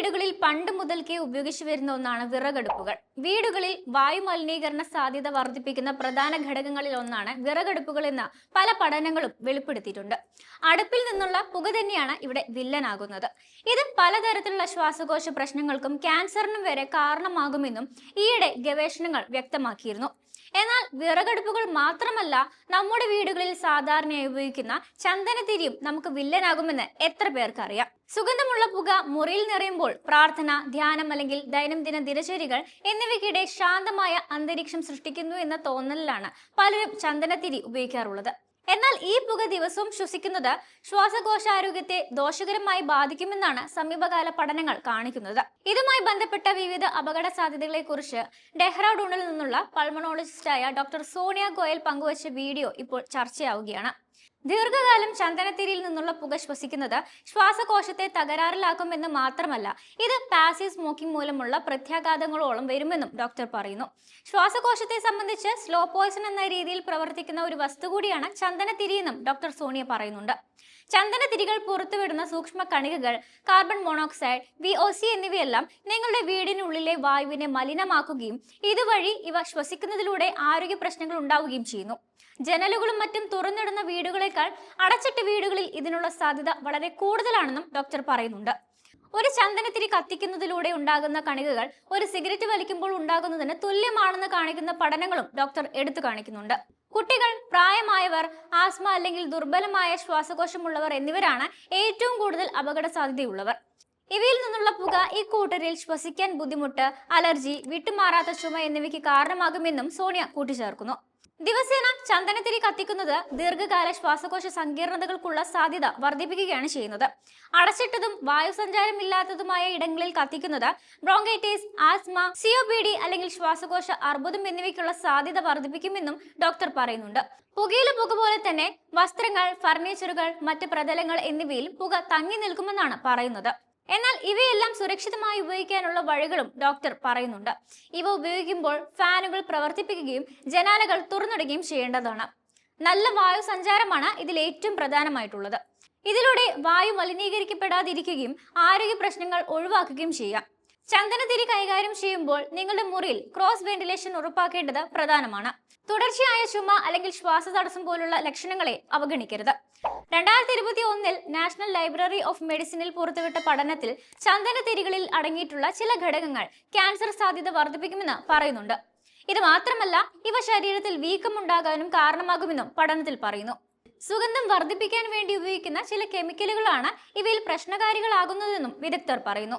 വീടുകളിൽ പണ്ട് മുതൽക്കേ ഉപയോഗിച്ചു വരുന്ന ഒന്നാണ് വിറകടുപ്പുകൾ. വീടുകളിൽ വായു മലിനീകരണ സാധ്യത വർദ്ധിപ്പിക്കുന്ന പ്രധാന ഘടകങ്ങളിൽ ഒന്നാണ് വിറകടുപ്പുകൾ എന്ന പല പഠനങ്ങളും വെളിപ്പെടുത്തിയിട്ടുണ്ട്. അടുപ്പിൽ നിന്നുള്ള പുക തന്നെയാണ് ഇവിടെ വില്ലനാകുന്നത്. ഇത് പലതരത്തിലുള്ള ശ്വാസകോശ പ്രശ്നങ്ങൾക്കും ക്യാൻസറിനും വരെ കാരണമാകുമെന്നും ഈയിടെ ഗവേഷണങ്ങൾ വ്യക്തമാക്കിയിരുന്നു. എന്നാൽ വിറകടുപ്പുകൾ മാത്രമല്ല നമ്മുടെ വീടുകളിൽ സാധാരണയായി ഉപയോഗിക്കുന്ന ചന്ദനത്തിരിയും നമുക്ക് വില്ലനാകുമെന്ന് എത്ര പേർക്കറിയാം. സുഗന്ധമുള്ള പുക മുറിയിൽ നിറയുമ്പോൾ പ്രാർത്ഥന ധ്യാനം അല്ലെങ്കിൽ ദൈനംദിന ദിനചര്യകൾ എന്നിവയ്ക്കിടെ ശാന്തമായ അന്തരീക്ഷം സൃഷ്ടിക്കുന്നു എന്ന തോന്നലിലാണ് പലരും ചന്ദനത്തിരി ഉപയോഗിക്കാറുള്ളത്. എന്നാൽ ഈ പുക ദിവസവും ശ്വസിക്കുന്നത് ശ്വാസകോശാരോഗ്യത്തെ ദോഷകരമായി ബാധിക്കുമെന്നാണ് സമീപകാല പഠനങ്ങൾ കാണിക്കുന്നത്. ഇതുമായി ബന്ധപ്പെട്ട വിവിധ അപകട സാധ്യതകളെ കുറിച്ച് ഡെഹ്റാഡൂണിൽ നിന്നുള്ള പൾമണോളജിസ്റ്റായ ഡോക്ടർ സോണിയ ഗോയൽ പങ്കുവച്ച വീഡിയോ ഇപ്പോൾ ചർച്ചയാവുകയാണ്. ദീർഘകാലം ചന്ദനത്തിരിയിൽ നിന്നുള്ള പുക ശ്വസിക്കുന്നത് ശ്വാസകോശത്തെ തകരാറിലാക്കുമെന്ന് മാത്രമല്ല ഇത് പാസീവ് സ്മോക്കിംഗ് മൂലമുള്ള പ്രത്യാഘാതങ്ങളോളം വരുമെന്നും ഡോക്ടർ പറയുന്നു. ശ്വാസകോശത്തെ സംബന്ധിച്ച് സ്ലോ പോയ്സൺ എന്ന രീതിയിൽ പ്രവർത്തിക്കുന്ന ഒരു വസ്തു കൂടിയാണ് ചന്ദനത്തിരിയെന്നും ഡോക്ടർ സോണിയ പറയുന്നുണ്ട്. ചന്ദനത്തിരികൾ പുറത്തുവിടുന്ന സൂക്ഷ്മ കണികകൾ carbon monoxide V O C എന്നിവയെല്ലാം നിങ്ങളുടെ വീടിനുള്ളിലെ വായുവിനെ മലിനമാക്കുകയും ഇതുവഴി ഇവ ശ്വസിക്കുന്നതിലൂടെ ആരോഗ്യ പ്രശ്നങ്ങൾ ഉണ്ടാവുകയും ചെയ്യുന്നു. ജനലുകളും മറ്റും തുറന്നിടുന്ന വീടുകളേക്കാൾ അടച്ചിട്ട വീടുകളിൽ ഇതിനുള്ള സാധ്യത വളരെ കൂടുതലാണെന്നും ഡോക്ടർ പറയുന്നുണ്ട്. ഒരു ചന്ദനത്തിരി കത്തിക്കുന്നതിലൂടെ ഉണ്ടാകുന്ന കണികകൾ ഒരു സിഗരറ്റ് വലിക്കുമ്പോൾ ഉണ്ടാകുന്നതിന് തുല്യമാണെന്ന് കാണിക്കുന്ന പഠനങ്ങളും ഡോക്ടർ എടുത്തു കാണിക്കുന്നുണ്ട്. കുട്ടികൾ പ്രായമായവർ ആസ്മ അല്ലെങ്കിൽ ദുർബലമായ ശ്വാസകോശമുള്ളവർ എന്നിവരാണ് ഏറ്റവും കൂടുതൽ അപകട സാധ്യതയുള്ളവർ ഇവയിൽ നിന്നുള്ള പുക ഈ കൂട്ടരിൽ ശ്വസിക്കാൻ ബുദ്ധിമുട്ട് അലർജി വിട്ടുമാറാത്ത ചുമ എന്നിവയ്ക്ക് കാരണമാകുമെന്നും സോണിയ കൂട്ടിച്ചേർക്കുന്നു. ദിവസേന ചന്ദനത്തിരി കത്തിക്കുന്നത് ദീർഘകാല ശ്വാസകോശ സങ്കീർണതകൾക്കുള്ള സാധ്യത വർദ്ധിപ്പിക്കുകയാണ് ചെയ്യുന്നത്. അടച്ചിട്ടതും വായുസഞ്ചാരം ഇല്ലാത്തതുമായ ഇടങ്ങളിൽ കത്തിക്കുന്നത് ബ്രോങ്കൈറ്റിസ് ആസ്മ സിഒപിഡി അല്ലെങ്കിൽ ശ്വാസകോശ അർബുദം എന്നിവയ്ക്കുള്ള സാധ്യത വർദ്ധിപ്പിക്കുമെന്നും ഡോക്ടർ പറയുന്നുണ്ട്. പുകയില പുക പോലെ തന്നെ വസ്ത്രങ്ങൾ ഫർണിച്ചറുകൾ മറ്റ് പ്രതലങ്ങൾ എന്നിവയിൽ പുക തങ്ങി നിൽക്കുമെന്നാണ് പറയുന്നത്. എന്നാൽ ഇവയെല്ലാം സുരക്ഷിതമായി ഉപയോഗിക്കാനുള്ള വഴികളും ഡോക്ടർ പറയുന്നുണ്ട്. ഇവ ഉപയോഗിക്കുമ്പോൾ ഫാനുകൾ പ്രവർത്തിപ്പിക്കുകയും ജനാലകൾ തുറന്നിടുകയും ചെയ്യേണ്ടതാണ്. നല്ല വായു സഞ്ചാരമാണ് ഇതിൽ ഏറ്റവും പ്രധാനമായിട്ടുള്ളത്. ഇതിലൂടെ വായു മലിനീകരിക്കപ്പെടാതിരിക്കുകയും ആരോഗ്യ പ്രശ്നങ്ങൾ ഒഴിവാക്കുകയും ചെയ്യാം. ചന്ദനത്തിരി കൈകാര്യം ചെയ്യുമ്പോൾ നിങ്ങളുടെ മുറിയിൽ ക്രോസ് വെന്റിലേഷൻ ഉറപ്പാക്കേണ്ടത് പ്രധാനമാണ്. തുടർച്ചയായ ചുമ അല്ലെങ്കിൽ ശ്വാസതടസ്സം പോലുള്ള ലക്ഷണങ്ങളെ അവഗണിക്കരുത്. രണ്ടായിരത്തി ഇരുപത്തി ഒന്നിൽ നാഷണൽ ലൈബ്രറി ഓഫ് മെഡിസിനിൽ പുറത്തുവിട്ട പഠനത്തിൽ ചന്ദനത്തിരികളിൽ അടങ്ങിയിട്ടുള്ള ചില ഘടകങ്ങൾ ക്യാൻസർ സാധ്യത വർദ്ധിപ്പിക്കുമെന്ന് പറയുന്നുണ്ട്. ഇത് മാത്രമല്ല ഇവ ശരീരത്തിൽ വീക്കമുണ്ടാകാനും കാരണമാകുമെന്നും പഠനത്തിൽ പറയുന്നു. സുഗന്ധം വർദ്ധിപ്പിക്കാൻ വേണ്ടി ഉപയോഗിക്കുന്ന ചില കെമിക്കലുകളാണ് ഇവയിൽ പ്രശ്നകാരികളാകുന്നതെന്നും വിദഗ്ധർ പറയുന്നു.